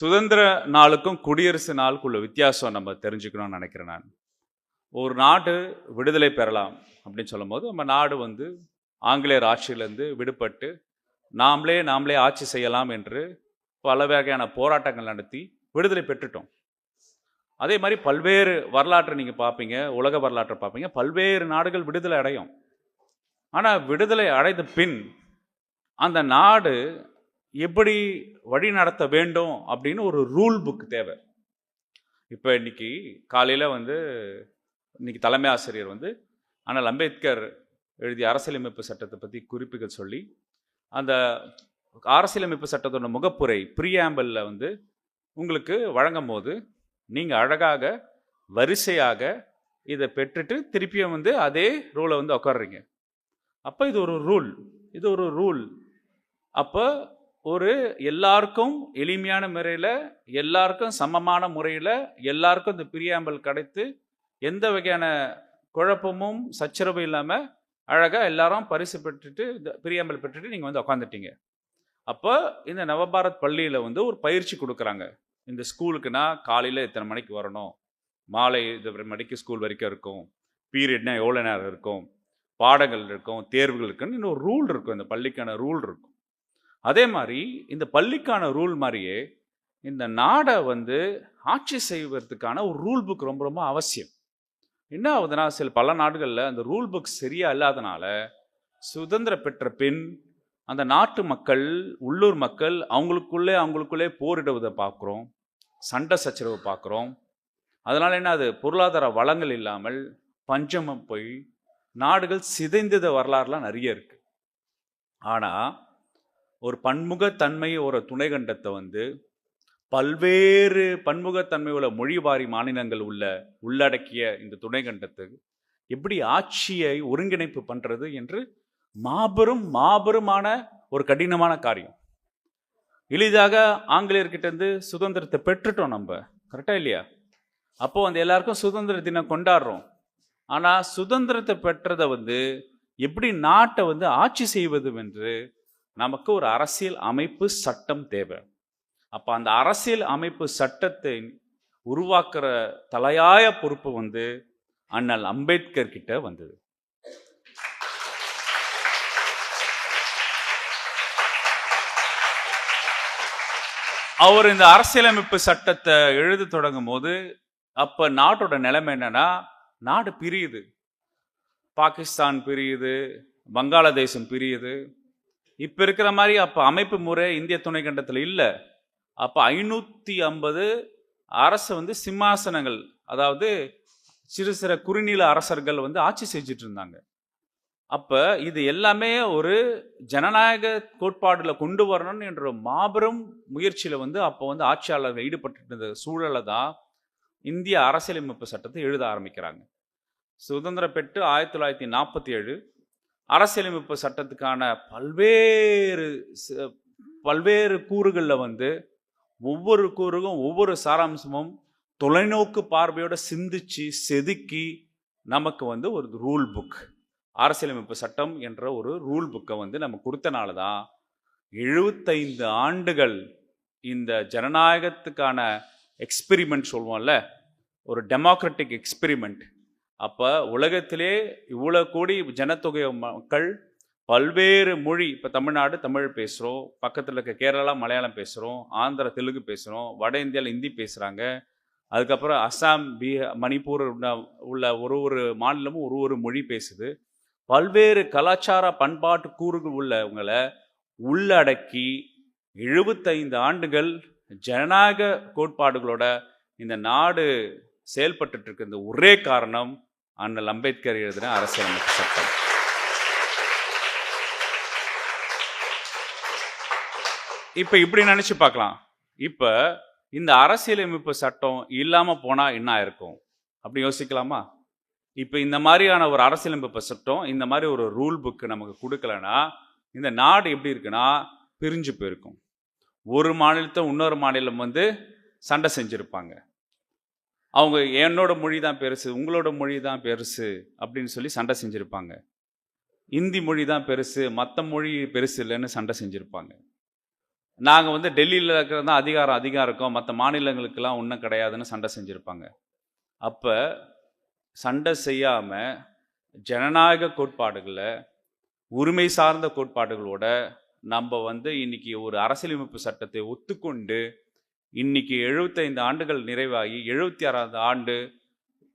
சுதந்திர நாளுக்கும் குடியரசு நாளுக்குள்ள வித்தியாசம் நம்ம தெரிஞ்சுக்கணும்னு நினைக்கிறேன் நான். ஒரு நாடு விடுதலை பெறலாம் அப்படின்னு சொல்லும்போது நம்ம நாடு வந்து ஆங்கிலேயர் ஆட்சியிலேருந்து விடுபட்டு நாமளே நாமளே ஆட்சி செய்யலாம் என்று பல வகையான போராட்டங்கள் நடத்தி விடுதலை பெற்றுட்டோம். அதே மாதிரி பல்வேறு வரலாற்றை நீங்கள் பார்ப்பீங்க உலக வரலாற்றை பார்ப்பீங்க பல்வேறு நாடுகள் விடுதலை அடையும். ஆனால் விடுதலை அடைந்த பின் அந்த நாடு எப்படி வழி நடத்த வேண்டும் அப்படின்னு ஒரு ரூல் புக் தேவை. இப்போ இன்னைக்கு காலையில் வந்து இன்னைக்கு தலைமை ஆசிரியர் வந்து ஆனால் அம்பேத்கர் எழுதிய அரசியலமைப்பு சட்டத்தை பற்றி குறிப்புகள் சொல்லி அந்த அரசியலமைப்பு சட்டத்தோட முகப்புரை ப்ரீஆம்பிளில் வந்து உங்களுக்கு வழங்கும் போது நீங்கள் அழகாக வரிசையாக இதை பெற்றுட்டு திருப்பியும் வந்து அதே ரூலை வந்து உட்காடுறீங்க அப்போ இது ஒரு ரூல் இது ஒரு ரூல் அப்போ ஒரு எல்லாருக்கும் எளிமையான முறையில் எல்லாருக்கும் சமமான முறையில் எல்லாருக்கும் இந்த பிரியாம்பல் கிடைத்து எந்த வகையான குழப்பமும் சச்சரவும் இல்லாமல் அழகாக எல்லாரும் பரிசு பெற்றுட்டு இந்த பிரியாம்பல் பெற்றுட்டு நீங்கள் வந்து உட்காந்துட்டீங்க அப்போ இந்த நவபாரத் பள்ளியில் வந்து ஒரு பயிற்சி கொடுக்குறாங்க. இந்த ஸ்கூலுக்குன்னா காலையில் இத்தனை மணிக்கு வரணும்? மாலை இது மணிக்கு ஸ்கூல் வரைக்கும் இருக்கும். பீரியட்னா எவ்வளோ நேரம் இருக்கும்? பாடங்கள் இருக்கும் தேர்வுகள் இருக்குன்னு இன்னும் ரூல் இருக்கும். இந்த பள்ளிக்கான ரூல் இருக்கும். அதே மாதிரி இந்த பள்ளிக்கான ரூல் மாதிரியே இந்த நாடை வந்து ஆட்சி செய்வதற்கான ஒரு ரூல் புக் ரொம்ப ரொம்ப அவசியம். என்ன ஆகுதுன்னா சில பல நாடுகளில் அந்த ரூல் புக் சரியா இல்லாதனால சுதந்திரம் பெற்ற பின் அந்த நாட்டு மக்கள் உள்ளூர் மக்கள் அவங்களுக்குள்ளே அவங்களுக்குள்ளே போரிடுவதை பார்க்குறோம் சண்டை சச்சரவு பார்க்குறோம். அதனால் என்ன அது பொருளாதார வளங்கள் இல்லாமல் பஞ்சமம் போய் நாடுகள் சிதைந்தத வரலாறுலாம் நிறைய இருக்குது ஆனால் ஒரு பன்முகத்தன்மை ஒரு துணைகண்டத்தை வந்து பல்வேறு பன்முகத்தன்மை உள்ள மொழிவாரி மாநிலங்கள் உள்ள உள்ளடக்கிய இந்த துணைகண்டத்துக்கு எப்படி ஆட்சியை ஒருங்கிணைப்பு பண்ணுறது என்று மாபெரும் மாபெருமான ஒரு கடினமான காரியம். எளிதாக ஆங்கிலேயர்கிட்டேருந்து சுதந்திரத்தை பெற்றுட்டோம் நம்ம. கரெக்டாக இல்லையா? அப்போது வந்து எல்லாருக்கும் சுதந்திர தினம் கொண்டாடுறோம். ஆனால் சுதந்திரத்தை பெற்றதை வந்து எப்படி நாட்டை வந்து ஆட்சி செய்வது என்று நமக்கு ஒரு அரசியல் அமைப்பு சட்டம் தேவை. அப்போ அந்த அரசியல் அமைப்பு சட்டத்தை உருவாக்குற தலையாய பொறுப்பு வந்து அண்ணல் அம்பேத்கர் கிட்ட வந்தது. அவர் இந்த அரசியலமைப்பு சட்டத்தை எழுத தொடங்கும் போது அப்போ நாட்டோட நிலைமை என்னன்னா நாடு பிரியுது. பாகிஸ்தான் பிரியுது வங்காளதேசம் பிரியுது. இப்போ இருக்கிற மாதிரி அப்போ அமைப்பு முறை இந்திய துணைக்கண்டத்தில் இல்லை. அப்போ ஐநூற்றி ஐம்பது அரசு வந்து சிம்மாசனங்கள் அதாவது சிறு சிறு குறுநில அரசர்கள் வந்து ஆட்சி செஞ்சுட்டு இருந்தாங்க. அப்போ இது எல்லாமே ஒரு ஜனநாயக கோட்பாடில் கொண்டு வரணும்னு என்ற மாபெரும் முயற்சியில் வந்து அப்போ வந்து ஆட்சியாளர்கள் ஈடுபட்டு இருந்த சூழலை தான் இந்திய அரசியலமைப்பு சட்டத்தை எழுத ஆரம்பிக்கிறாங்க. சுதந்திரம் பெற்று ஆயிரத்தி தொள்ளாயிரத்தி நாற்பத்தி ஏழு அரசியலமைப்பு சட்டத்துக்கான பல்வேறு பல்வேறு கூறுகளில் வந்து ஒவ்வொரு கூறுக்கும் ஒவ்வொரு சாராம்சமும் தொலைநோக்கு பார்வையோட சிந்திச்சு செதுக்கி நமக்கு வந்து ஒரு ரூல் புக். அரசியலமைப்பு சட்டம் என்ற ஒரு ரூல் புக்கை வந்து நம்ம கொடுத்தனால தான் எழுபத்தைந்து ஆண்டுகள் இந்த ஜனநாயகத்துக்கான எக்ஸ்பெரிமெண்ட் சொல்லுவோம்ல ஒரு டெமோக்ராட்டிக் எக்ஸ்பெரிமெண்ட் அப்போ உலகத்திலே இவ்வளோ கோடி ஜனத்தொகை மக்கள் பல்வேறு மொழி இப்போ தமிழ்நாடு தமிழ் பேசுகிறோம் பக்கத்தில் இருக்க கேரளா மலையாளம் பேசுகிறோம் ஆந்திரா தெலுங்கு பேசுகிறோம் வட இந்தியாவில் ஹிந்தி பேசுகிறாங்க அதுக்கப்புறம் அஸ்ஸாம் பீகார் மணிப்பூர் உள்ள- உள்ள ஒரு ஒரு மாநிலமும் ஒரு ஒரு மொழி பேசுது. பல்வேறு கலாச்சார பண்பாட்டு கூறுகள் உள்ளவங்களை உள்ளடக்கி எழுபத்தைந்து ஆண்டுகள் ஜனநாயக கோட்பாடுகளோட இந்த நாடு செயல்பட்டு இருக்க இந்த ஒரே காரணம் அண்ணல் அம்பேத்கர் எழுதின அரசியலமைப்பு சட்டம். இப்போ இப்படி நினச்சி பார்க்கலாம். இப்போ இந்த அரசியலமைப்பு சட்டம் இல்லாமல் போனால் என்ன இருக்கும் அப்படி யோசிக்கலாமா? இப்போ இந்த மாதிரியான ஒரு அரசியலமைப்பு சட்டம் இந்த மாதிரி ஒரு ரூல் புக்கு நமக்கு கொடுக்கலனா இந்த நாடு எப்படி இருக்குன்னா பிரிஞ்சு போயிருக்கும். ஒரு மாநிலத்தை இன்னொரு மாநிலம் வந்து சண்டை செஞ்சுருப்பாங்க. அவங்க என்னோட மொழி தான் பெருசு உங்களோட மொழி தான் பெருசு அப்படின்னு சொல்லி சண்டை செஞ்சுருப்பாங்க. இந்தி மொழி தான் பெருசு மற்ற மொழி பெருசு இல்லைன்னு சண்டை செஞ்சுருப்பாங்க. நாங்கள் வந்து டெல்லியில் இருக்கிறது தான் அதிகாரம் அதிகம் மற்ற மாநிலங்களுக்கெல்லாம் ஒன்றும் கிடையாதுன்னு சண்டை செஞ்சுருப்பாங்க. அப்போ சண்டை செய்யாமல் ஜனநாயக கோட்பாடுகளை உரிமை சார்ந்த கோட்பாடுகளோட நம்ம வந்து இன்னைக்கு ஒரு அரசியலமைப்பு சட்டத்தை ஒத்துக்கொண்டு இன்னைக்கு எழுபத்தைந்து ஆண்டுகள் நிறைவாகி எழுபத்தி ஆறாவது ஆண்டு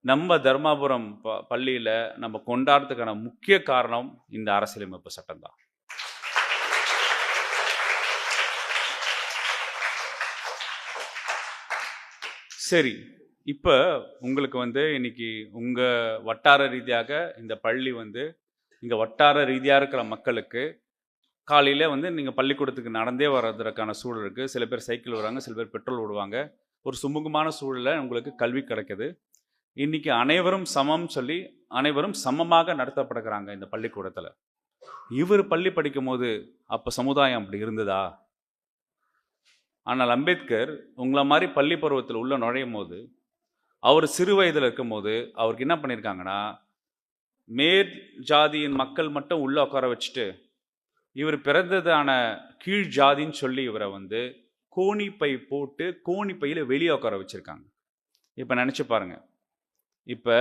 நம்ம தர்மாபுரம் ப பள்ளியில் நம்ம கொண்டாடுறதுக்கான முக்கிய காரணம் இந்த அரசியலமைப்பு சட்டம் தான். சரி இப்போ உங்களுக்கு வந்து இன்னைக்கு உங்கள் வட்டார ரீதியாக இந்த பள்ளி வந்து இங்கே வட்டார ரீதியாக இருக்கிற மக்களுக்கு காலையில் வந்து நீங்கள் பள்ளிக்கூடத்துக்கு நடந்தே வர்றதுக்கான சூழல் இருக்குது சில பேர் சைக்கிள் வராங்க சில பேர் பெட்ரோல் விடுவாங்க ஒரு சுமூகமான சூழலில் உங்களுக்கு கல்வி கிடைக்குது. இன்றைக்கி அனைவரும் சமம் சொல்லி அனைவரும் சமமாக நடத்தப்படுகிறாங்க இந்த பள்ளிக்கூடத்தில். இவர் பள்ளி படிக்கும் போது அப்போ சமுதாயம் அப்படி இருந்ததா? ஆனால் அம்பேத்கர் உங்களை மாதிரி பள்ளி பருவத்தில் உள்ளே நுழையும் போது அவர் சிறு வயதில் இருக்கும்போது அவருக்கு என்ன பண்ணியிருக்காங்கன்னா மேற் ஜாதியின் மக்கள் மட்டும் உள்ளே உட்கார வச்சுட்டு இவர் பிறந்ததான கீழ் ஜாதின்னு சொல்லி இவரை வந்து கோணிப்பை போட்டு கோணிப்பையில் வெளியே உட்கார வச்சுருக்காங்க. இப்போ நினச்சி பாருங்கள் இப்போ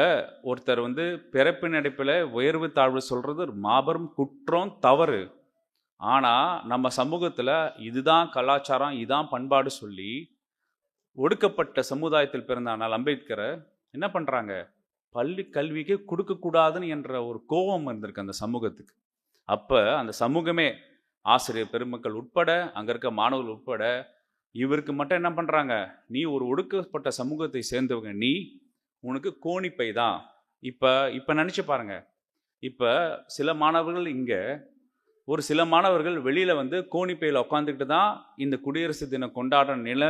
ஒருத்தர் வந்து பிறப்பின் அடிப்பில் உயர்வு தாழ்வு சொல்கிறது ஒரு மாபெரும் குற்றம் தவறு. ஆனால் நம்ம சமூகத்தில் இதுதான் கலாச்சாரம் இதுதான் பண்பாடு சொல்லி ஒடுக்கப்பட்ட சமுதாயத்தில் பிறந்த ஆனால் அம்பேத்கரை என்ன பண்ணுறாங்க பள்ளி கல்விக்கு கொடுக்கக்கூடாதுன்னு என்ற ஒரு கோபம் இருந்திருக்கு அந்த சமூகத்துக்கு. அப்போ அந்த சமூகமே ஆசிரியர் பெருமக்கள் உட்பட அங்கே இருக்க மாணவர்கள் உட்பட இவருக்கு மட்டும் என்ன பண்ணுறாங்க நீ ஒரு ஒடுக்கப்பட்ட சமூகத்தை சேர்ந்தவங்க நீ உனக்கு கோணிப்பை தான். இப்போ இப்போ நினச்சி பாருங்க. இப்போ சில மாணவர்கள் இங்கே ஒரு சில மாணவர்கள் வெளியில் வந்து கோணிப்பையில் உட்காந்துக்கிட்டு தான் இந்த குடியரசு தினம் கொண்டாடுற நிலை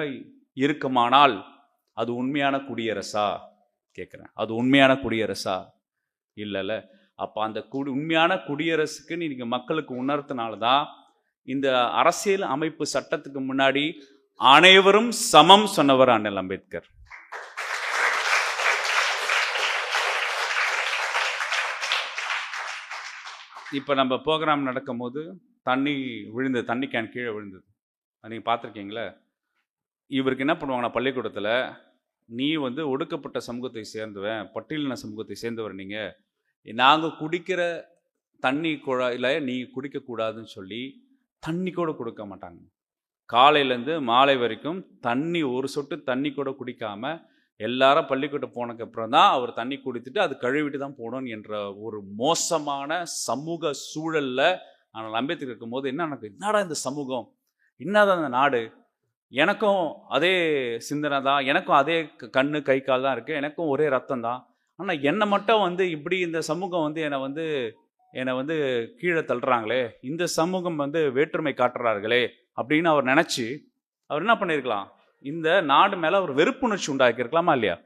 இருக்குமானால் அது உண்மையான குடியரசா? கேட்குறேன் அது உண்மையான குடியரசா? இல்லைல்ல. அப்போ அந்த குடி உண்மையான குடியரசுக்கு நீங்கள் மக்களுக்கு உணர்த்தினால தான் இந்த அரசியல் அமைப்பு சட்டத்துக்கு முன்னாடி அனைவரும் சமம் சொன்னவர் அண்ணல் அம்பேத்கர். இப்போ நம்ம ப்ரோக்ராம் நடக்கும்போது தண்ணி விழுந்து தண்ணி கேன் கீழே விழுந்தது. நீங்கள் பார்த்துருக்கீங்களே? இவருக்கு என்ன பண்ணுவாங்கன்னா பள்ளிக்கூடத்தில் நீ வந்து ஒடுக்கப்பட்ட சமூகத்தை சேர்ந்தவன் பட்டியலின சமூகத்தை சேர்ந்தவர் நீங்கள் நாங்கள் குடிக்கிற தண்ணி குழாயில் நீ குடிக்கக்கூடாதுன்னு சொல்லி தண்ணி கூட கொடுக்க மாட்டாங்க. காலையிலேருந்து மாலை வரைக்கும் தண்ணி ஒரு சொட்டு தண்ணி கூட குடிக்காமல் எல்லாரும் பள்ளிக்கூட்டம் போனதுக்கப்புறம் தான் அவர் தண்ணி குடித்துட்டு அது கழுவிட்டு தான் போகணும் என்ற ஒரு மோசமான சமூக சூழலில் ஆனால் அம்பேத்கர் இருக்கும்போது என்ன எனக்கு என்னடா இந்த சமூகம்? என்னதான் இந்த நாடு? எனக்கும் அதே சிந்தனை தான் எனக்கும் அதே கண்ணு கை கால் தான் இருக்குது எனக்கும் ஒரே ரத்தம் தான். ஆனால் என்னை மட்டும் வந்து இப்படி இந்த சமூகம் வந்து என்னை வந்து என்னை வந்து கீழே தள்ளுறாங்களே இந்த சமூகம் வந்து வேற்றுமை காட்டுறார்களே அப்படின்னு அவர் நினச்சி அவர் என்ன பண்ணியிருக்கலாம்? இந்த நாடு மேலே அவர் வெறுப்புணர்ச்சி உண்டாக்கியிருக்கலாமா இல்லையா?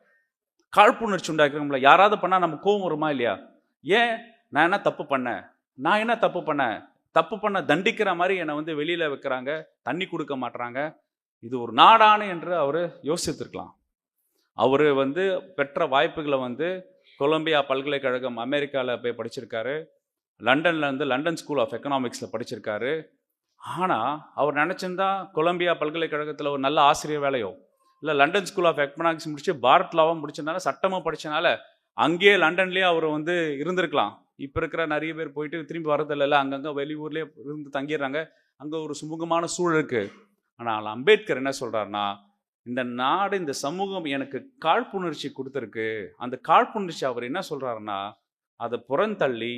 காழ்ப்புணர்ச்சி உண்டாக்கிருக்கோம்ல யாராவது பண்ணால் நம்ம கோவம் வருமா இல்லையா? ஏன்? நான் என்ன தப்பு பண்ணேன் நான் என்ன தப்பு பண்ணேன் தப்பு பண்ண தண்டிக்கிற மாதிரி என்னை வந்து வெளியில் வைக்கிறாங்க தண்ணி கொடுக்க மாட்டுறாங்க இது ஒரு நாடானு என்று அவர் யோசித்திருக்கலாம். அவர் வந்து பெற்ற வாய்ப்புகளை வந்து கொலம்பியா பல்கலைக்கழகம் அமெரிக்காவில் போய் படிச்சிருக்காரு. லண்டனில் இருந்து லண்டன் ஸ்கூல் ஆஃப் எக்கனாமிக்ஸில் படிச்சிருக்காரு. ஆனால் அவர் நினச்சிருந்தா கொலம்பியா பல்கலைக்கழகத்தில் ஒரு நல்ல ஆசிரியர் வேலையோ இல்லை லண்டன் ஸ்கூல் ஆஃப் எக்கனாமிக்ஸ் முடிச்சு பாரத் லாவும் முடிச்சதுனால சட்டமும் படித்தனால அங்கேயே லண்டன்லேயே அவர் வந்து இருந்திருக்கலாம். இப்போ இருக்கிற நிறைய பேர் போயிட்டு திரும்பி வரதில்ல அங்கங்கே வெளியூர்லேயே இருந்து தங்கிடுறாங்க. அங்கே ஒரு சுமூகமான சூழல் இருக்குது ஆனால் அம்பேத்கர் என்ன சொல்கிறாருன்னா இந்த நாடு இந்த சமூகம் எனக்கு காழ்ப்புணர்ச்சி கொடுத்துருக்கு. அந்த காழ்ப்புணர்ச்சி அவர் என்ன சொல்கிறாருன்னா அதை புறந்தள்ளி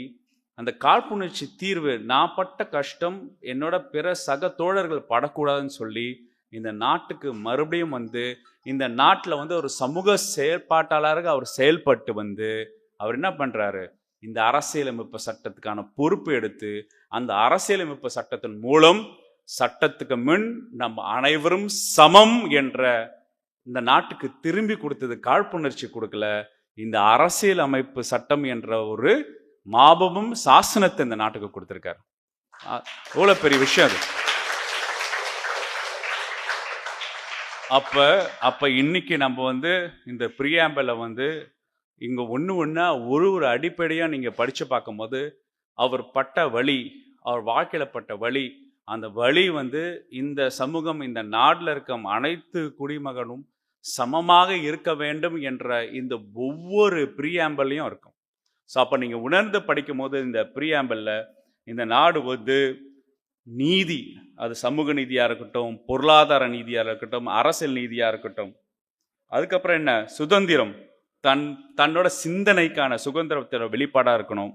அந்த காழ்ப்புணர்ச்சி தீர்வு நான் பட்ட கஷ்டம் என்னோட பிற சக தோழர்கள் படக்கூடாதுன்னு சொல்லி இந்த நாட்டுக்கு மறுபடியும் வந்து இந்த நாட்டில் வந்து ஒரு சமூக செயற்பாட்டாளராக அவர் செயல்பட்டு வந்து அவர் என்ன பண்ணுறாரு இந்த அரசியலமைப்பு சட்டத்துக்கான பொறுப்பு எடுத்து அந்த அரசியலமைப்பு சட்டத்தின் மூலம் சட்டத்துக்கு முன் நம்ம அனைவரும் சமம் என்ற இந்த நாட்டுக்கு திரும்பி கொடுத்தது காழ்ப்புணர்ச்சி கொடுக்கல. இந்த அரசியல் அமைப்பு சட்டம் என்ற ஒரு மாபமும் சாசனத்தை இந்த நாட்டுக்கு கொடுத்துருக்காரு. அவ்வளோ பெரிய விஷயம் அது. அப்போ அப்போ இன்னைக்கு நம்ம வந்து இந்த பிரியாம்பல வந்து இங்கே ஒன்று ஒன்றா ஒரு ஒரு அடிப்படையாக நீங்கள் படித்து பார்க்கும்போது அவர் பட்ட வழி அவர் வாழ்க்கையில் பட்ட வழி அந்த வழி வந்து இந்த சமூகம் இந்த நாட்டில் இருக்கும் அனைத்து குடிமகனும் சமமாக இருக்க வேண்டும் என்ற இந்த ஒவ்வொரு ப்ரீஆம்பல்லையும் இருக்கும். ஸோ அப்போ நீங்கள் உணர்ந்து படிக்கும் போது இந்த ப்ரீஆம்பலில் இந்த நாடு வந்து நீதி அது சமூக நீதியாக இருக்கட்டும் பொருளாதார நீதியாக இருக்கட்டும் அரசியல் நீதியாக இருக்கட்டும். அதுக்கப்புறம் என்ன? சுதந்திரம். தன் தன்னோட சிந்தனைக்கான சுதந்திரத்தோட வெளிப்பாடாக இருக்கணும்.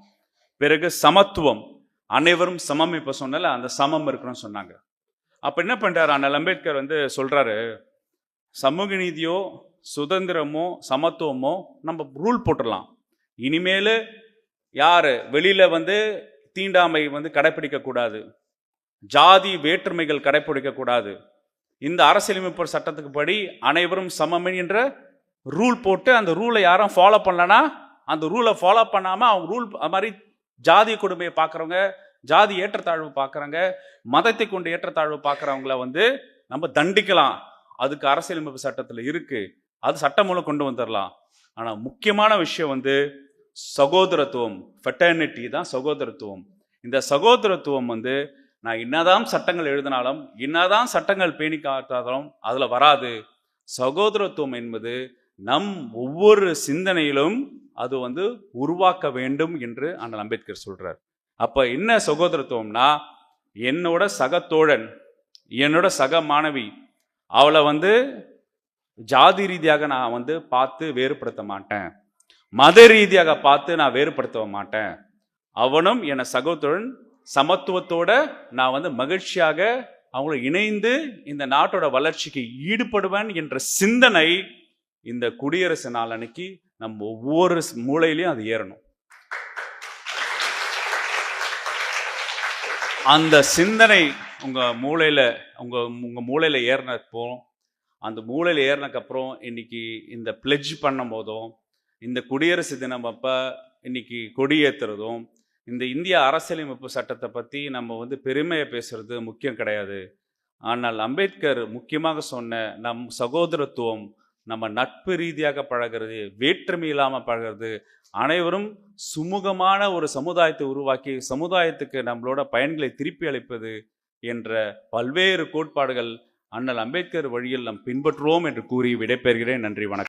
பிறகு சமத்துவம். அனைவரும் சமம் இப்போ சொன்னல அந்த சமம் இருக்கணும்னு சொன்னாங்க. அப்போ என்ன பண்ணுறாரு அண்ணல் அம்பேத்கர் வந்து சொல்கிறாரு சமூக நீதியோ சுதந்திரமோ சமத்துவமோ நம்ம ரூல் போட்டுடலாம். இனிமேல் யார் வெளியில் வந்து தீண்டாமை வந்து கடைப்பிடிக்கக்கூடாது ஜாதி வேற்றுமைகள் கடைப்பிடிக்கக்கூடாது இந்த அரசியலமைப்பு சட்டத்துக்கு படி அனைவரும் சமம் என்ற ரூல் போட்டு அந்த ரூலை யாரும் ஃபாலோ பண்ணலன்னா அந்த ரூலை ஃபாலோ பண்ணாமல் அவங்க ரூல் அது மாதிரி ஜாதி கொடுமையை பார்க்குறவங்க ஜாதி ஏற்றத்தாழ்வு பார்க்குறவங்க மதத்தை கொண்டு ஏற்றத்தாழ்வு பார்க்குறவங்கள வந்து நம்ம தண்டிக்கலாம். அதுக்கு அரசியலமைப்பு சட்டத்தில் இருக்குது அது சட்டம் மூலம் கொண்டு வந்துடலாம் ஆனால் முக்கியமான விஷயம் வந்து சகோதரத்துவம். ஃபெட்டர்னிட்டி தான் சகோதரத்துவம். இந்த சகோதரத்துவம் வந்து நான் என்னதான் சட்டங்கள் எழுதினாலும் என்னதான் சட்டங்கள் பேணி காத்தாலும் அதில் வராது. சகோதரத்துவம் என்பது நம் ஒவ்வொரு சிந்தனையிலும் அது வந்து உருவாக்க வேண்டும் என்று அண்ணல் அம்பேத்கர் சொல்கிறார் அப்போ என்ன சகோதரத்துவம்னா என்னோட சகத்தோழன் என்னோட சக மாணவி அவளை வந்து ஜாதி ரீதியாக நான் வந்து பார்த்து வேறுபடுத்த மாட்டேன். மத ரீதியாக பார்த்து நான் வேறுபடுத்த மாட்டேன். அவனும் என சகோதரன் சமத்துவத்தோட நான் வந்து மகிழ்ச்சியாக அவங்கள இணைந்து இந்த நாட்டோட வளர்ச்சிக்கு ஈடுபடுவேன் என்ற சிந்தனை இந்த குடியரசு நாள் அன்னைக்கு நம்ம ஒவ்வொரு மூளையிலையும் அது ஏறணும். அந்த சிந்தனை உங்கள் மூளையில் உங்கள் உங்கள் மூளையில் ஏறினப்போ அந்த மூளையில் ஏறினக்கப்புறம் இன்னைக்கு இந்த பிளெஜ் பண்ணும் போதும் இந்த குடியரசு தினம் அப்போ இன்னைக்கு கொடியேற்றுறதும் இந்த இந்திய அரசியலமைப்பு சட்டத்தை பற்றி நம்ம வந்து பெருமையை பேசுறது முக்கியம் கிடையாது. ஆனால் அம்பேத்கர் முக்கியமாக சொன்ன நம் சகோதரத்துவம் நம்ம நட்பு ரீதியாக பழகிறது வேற்றுமை இல்லாமல் பழகிறது அனைவரும் சுமூகமான ஒரு சமுதாயத்தை உருவாக்கி சமுதாயத்துக்கு நம்மளோட பயன்களை திருப்பி அளிப்பது என்ற பல்வேறு கோட்பாடுகள் அண்ணல் அம்பேத்கர் வழியில் நாம் பின்பற்றுவோம் என்று கூறி விடைபெறுகிறேன். நன்றி வணக்கம்.